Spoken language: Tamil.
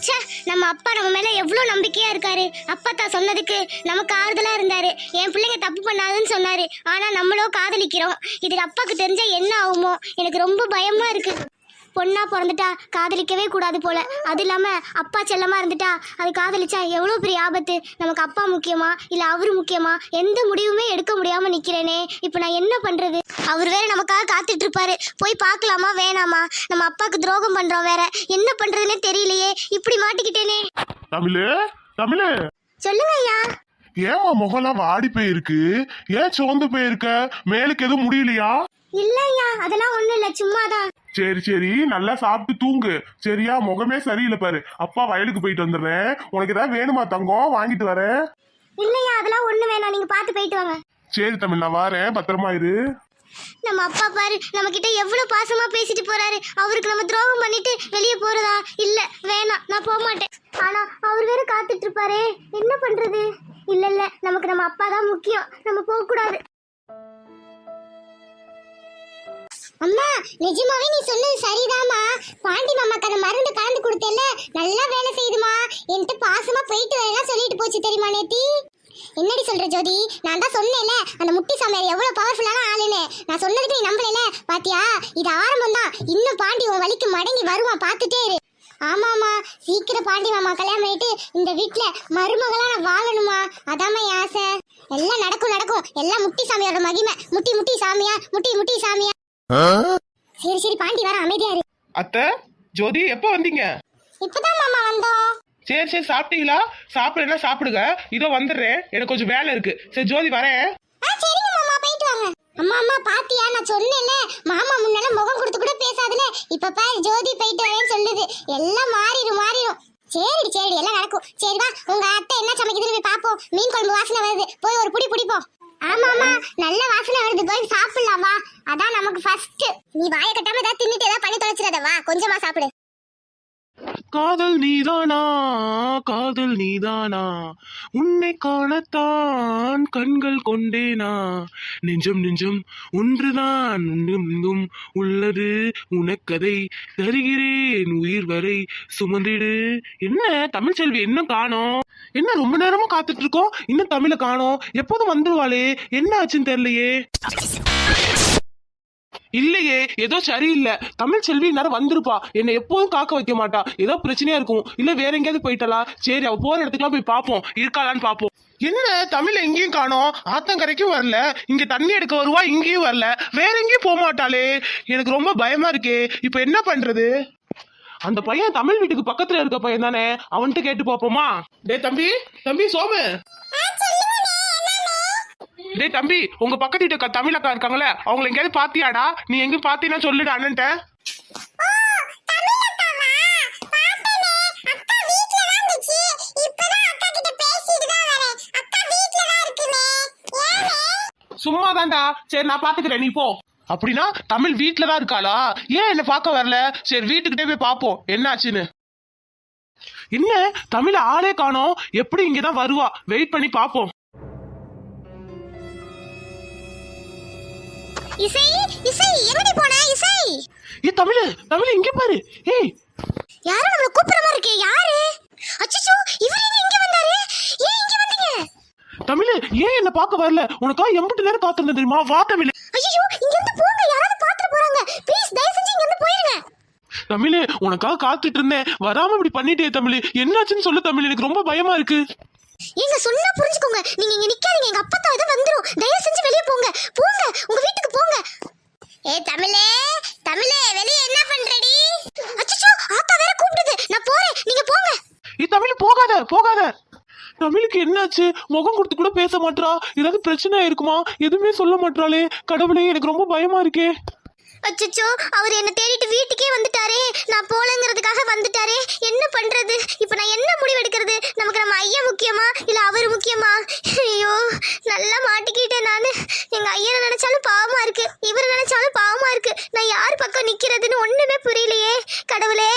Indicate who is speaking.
Speaker 1: ச்சே நம்ம அப்பா நம்ம மேல எவ்வளவு நம்பிக்கையா இருக்காரு. அப்பா தான் சொன்னதுக்கு நமக்கு ஆறுதலா இருந்தாரு. என் பிள்ளைங்க தப்பு பண்ணாதுன்னு சொன்னாரு. ஆனா நம்மளோ காதலிக்கிறோம். இது அப்பாக்கு தெரிஞ்சா என்ன ஆகுமோ? எனக்கு ரொம்ப பயமா இருக்கு. பொண்ணா பிறந்துட்டா காதலிக்கவே கூடாது போல. அது இல்லாம அப்பா செல்லமா இருந்துட்டா அது காதலிச்சா எவ்வளவு பெரிய ஆபத்து? நமக்கு அப்பா முக்கியமா? இல்ல அவரு முக்கியமா? எந்த முடிவுமே எடுக்க முடியாம நிக்கிறேனே. இப்போ நான் என்ன பண்றது? அவர் வேற நமக்காக காத்துட்டு இருப்பாரு போய் பார்க்கலாமா? வேணாமா? நம்ம அப்பாக்கு துரோகம் பண்றோம் வேற. என்ன பண்றதுன்னே தெரியலையே. இப்படி மாட்டிக்கிட்டேனே.
Speaker 2: தமிழு தமிழு.
Speaker 1: சொல்லுங்க ஐயா.
Speaker 2: ஏமா முகம்லாம் வாடி போயிருக்கு? ஏன் சோர்ந்து போயிருக்க? மேலுக்கு எதுவும் முடியலையா?
Speaker 1: இல்ல ஐயா அதெல்லாம் ஒண்ணும் இல்ல. சும்மாதான்.
Speaker 2: சரி சரி நல்லா சாப்பிட்டு தூங்கு. சரியா? முகமே சரியில்லை பாரு. அப்பா வயலுக்கு போயிட்டு வந்துடுறேன். உனக்கு ஏதாவது வேணுமா தங்கம்? வாங்கிட்டு வரேன்.
Speaker 1: இல்லையா? அதெல்லாம் ஒண்ணு வேணாம். நீங்க பார்த்து போயிட்டு வாங்க.
Speaker 2: சரி தமிழ் நான் வரேன். பத்திரமா இரு.
Speaker 1: நம்ம அப்பா பாரு நம்ம கிட்ட எவ்வளவு பாசமா பேசிட்டு போறாரு. அவருக்கு நம்ம துரோகம் பண்ணிட்டு வெளியே போறதா? இல்ல வேணாம். நான் போக மாட்டேன். ஆனா அவர் வேற காத்துட்டு இருப்பாரே. என்ன பண்றது? இல்ல இல்ல நமக்கு நம்ம அப்பா தான் முக்கியம். நம்ம போக கூடாது அம்மா நிஜமாவே நீ சொன்னது சரிதாம்மா. பாண்டி மாமாக்கு அந்த மருந்து கலந்து கொடுத்தல நல்லா வேலை செய்யுதுமா. என்கிட்ட பாசமா போயிட்டு வரலாம் சொல்லிட்டு போச்சு தெரியுமா நேத்தி? என்னடி சொல்ற ஜோதி? நான் தான் சொன்னேன்ல அந்த முட்டி சாமியார் எவ்வளவு பவர்ஃபுல்லான ஆளுன்னு. நான் சொன்னதுக்கு நீ நம்பலைல பாத்தியா? இது ஆரம்பம் தான் இன்னும் பாண்டி உன் வழிக்கு மடங்கி வருவான் பார்த்துட்டே இரு. ஆமாமா சீக்கிரம் பாண்டி மாமா கல்யாணம் பண்ணிட்டு இந்த வீட்ல மருமகளா நான் வாழணுமா? அதாம்மா என் ஆசை. எல்லாம் நடக்கும் நடக்கும். எல்லாம் முட்டி சாமியோட மகிமை. முட்டி முட்டி சாமியா? முட்டி முட்டி சாமியா? சரி சரி பாண்டி வர அமைதியா இரு.
Speaker 3: அத்தை ஜோதி எப்போ வந்தீங்க?
Speaker 1: இப்பதான் மாமா வந்தோம்.
Speaker 3: சரி சரி சாப்பிட்டீங்களா? சாப்பிடுனா சாப்பிடுங்க. இதோ வந்துடுறேன். எனக்கு கொஞ்சம் வேலை இருக்கு. சரி ஜோதி வரேன்.
Speaker 1: ஆ சரிங்க மாமா போயிட்டு வாங்க. அம்மா அம்மா பாத்தியா? நான் சொன்னேன்ல. மாமா முன்னால முகம் கொடுத்து கூட பேசாதுல. இப்ப பாரு ஜோதி போயிட்டு வரேன்னு சொல்லுது. எல்லாம் மாறிடும் மாறிடும் சரி சரி எல்லாம் நடக்கும். சரி வா உங்க அத்தை என்ன சமைக்குதுன்னு போய் பாப்போம். மீன் குழம்பு வாசனை வருது. போய் ஒரு புடி பிடிப்போம். ஆமா ஆமா நல்ல வாசனை வருது. போய் சாப்பிடலாம் வா. அதான் நமக்கு ஃபர்ஸ்ட் நீ வாயை கட்டாம ஏதாவது தின்னுட்டு ஏதாவது பண்ணி தொலைச்சிடாத வா. கொஞ்சமா சாப்பிடு.
Speaker 3: காதல் நீதானா? காதல் நீதானா? உன்னை காணத்தான் கண்கள் கொண்டேனா? நெஞ்சம் நெஞ்சம் ஒன்றுதான் ஒன்றும் உள்ளது. உனக்கதை தருகிறேன் உயிர் வரை சுமந்திடு. என்ன? தமிழ் செல்வி இன்னும் காணோம்? என்ன ரொம்ப நேரமா காத்துட்டு இருக்கோம்? இன்னும் தமிழை காணோம்? எப்போதும் வந்துருவாளே? என்ன ஆச்சுன்னு தெரியலையே? இல்லையே ஏதோ சரியில்லை. தமிழ் செல்வி நேரம் வந்திருப்பா. என்னை எப்போதும் காக்க வைக்க மாட்டா. ஏதோ பிரச்சனையா இருக்கும். இல்ல வேற எங்கேயாவது போயிட்டலா? சரி அவ போற இடத்துக்குலாம் போய் பார்ப்போம் இருக்காளான்னு பார்ப்போம் என்ன தமிழ் எங்கேயும் காணோம். ஆத்தங்கரைக்கும் வரல. இங்க தண்ணி எடுக்க வருவா இங்கேயும் வரல. வேற எங்கேயும் போக மாட்டாளே. எனக்கு ரொம்ப பயமா இருக்கே. இப்போ என்ன பண்றது? அந்த பையன் தமிழ் வீட்டுக்கு பக்கத்துல இருக்க பையன் தானே? அவன்கிட்ட கேட்டு பார்ப்போமா டேய் தம்பி தம்பி சோமு. டேய் தம்பி உங்க பக்கத்து வீட்டு தமிழ் அக்கா இருக்காங்களே அவங்கள எங்கேயாவது பாத்தியாடா? நீ எங்கேயும் பாத்தீங்கன்னா சொல்லுடா அண்ணன்ட்ட. சும்மா தான்டா சரி நான் பாத்துக்கிறேன். நீ போ. அப்படின்னா தமிழ் வீட்ல தான் இருக்காளா? ஏன் என்ன பார்க்க வரல? சரி வீட்டுக்கிட்டே போய் பாப்போம். என்னாச்சுன்னு. என்ன? தமிழ் ஆளே காணோம். எப்படி இங்கதான் வருவா? வெயிட் பண்ணி பாப்போம்.
Speaker 1: இசை இசை எங்கடி போன? இசை.
Speaker 3: ஏ தமிழ் தமிழ் இங்க பாரு. ஏய்.
Speaker 1: யாரோ நம்மள கூப்பிடுற மாதிரி இருக்கே யாரு? அச்சச்சோ இவர் எங்க இங்க வந்தாரு? ஏன் இங்க வந்தீங்க?
Speaker 3: தமிழ் ஏன் என்ன பார்க்க வரல? உனக்கா எம்பிட்டு நேரம் காத்திருந்தேன் தெரியுமா? வா தமிழ்.
Speaker 1: ஐயோ இங்க இருந்து போங்க யாராவது பாத்துட்டு போறாங்க. ப்ளீஸ் தயவு செஞ்சு இங்க இருந்து போயிருங்க.
Speaker 3: தமிழ் உனக்காக காத்துட்டு இருந்தேன். வராம இப்படி பண்ணிட்டே தமிழ். என்னாச்சுன்னு சொல்லு தமிழ். எனக்கு ரொம்ப பயமா இருக்கு.
Speaker 1: ஏங்க சொன்னா புரிஞ்சுக்கோங்க. நீங்க இங்க நிக்காதீங்க. எங்க அப்பா தான் வந்துரும். தயவு செஞ்சு வெளிய போங்க. போங்க. உங்க வீட்டுக்கு போங்க. ஏ தமிழே. தமிழே வெளிய என்ன பண்றடி? அச்சச்சோ ஆத்தா வேற கூப்பிடுது நான் போறேன். நீங்க போங்க.
Speaker 3: ஏ தமிழ் போகாத போகாத. தமிழுக்கு என்னாச்சு? முகம் கொடுத்து கூட பேச மாட்டா ஏதாவது பிரச்சனை இருக்குமா எதுவுமே சொல்ல மாட்டாளே கடவுளே எனக்கு ரொம்ப பயமா இருக்கே.
Speaker 1: அச்சோ அவர் என்ன தேடிட்டு வீட்டுக்கே வந்துட்டாரே. நான் போலங்கிறதுக்காக வந்துட்டாரே. என்ன பண்றது? இப்போ நான் என்ன முடிவு எடுக்கிறது நமக்கு நம்ம ஐயா முக்கியமா? இல்ல அவர் முக்கியமா? ஐயோ நல்லா மாட்டிக்கிட்டேன் நான். எங்க ஐயனை நினைச்சாலும் பாவமா இருக்கு. இவர் நினைச்சாலும் பாவமா இருக்கு. நான் யார் பக்கம் நிக்கிறதுன்னு ஒண்ணுமே புரியலையே கடவுளே.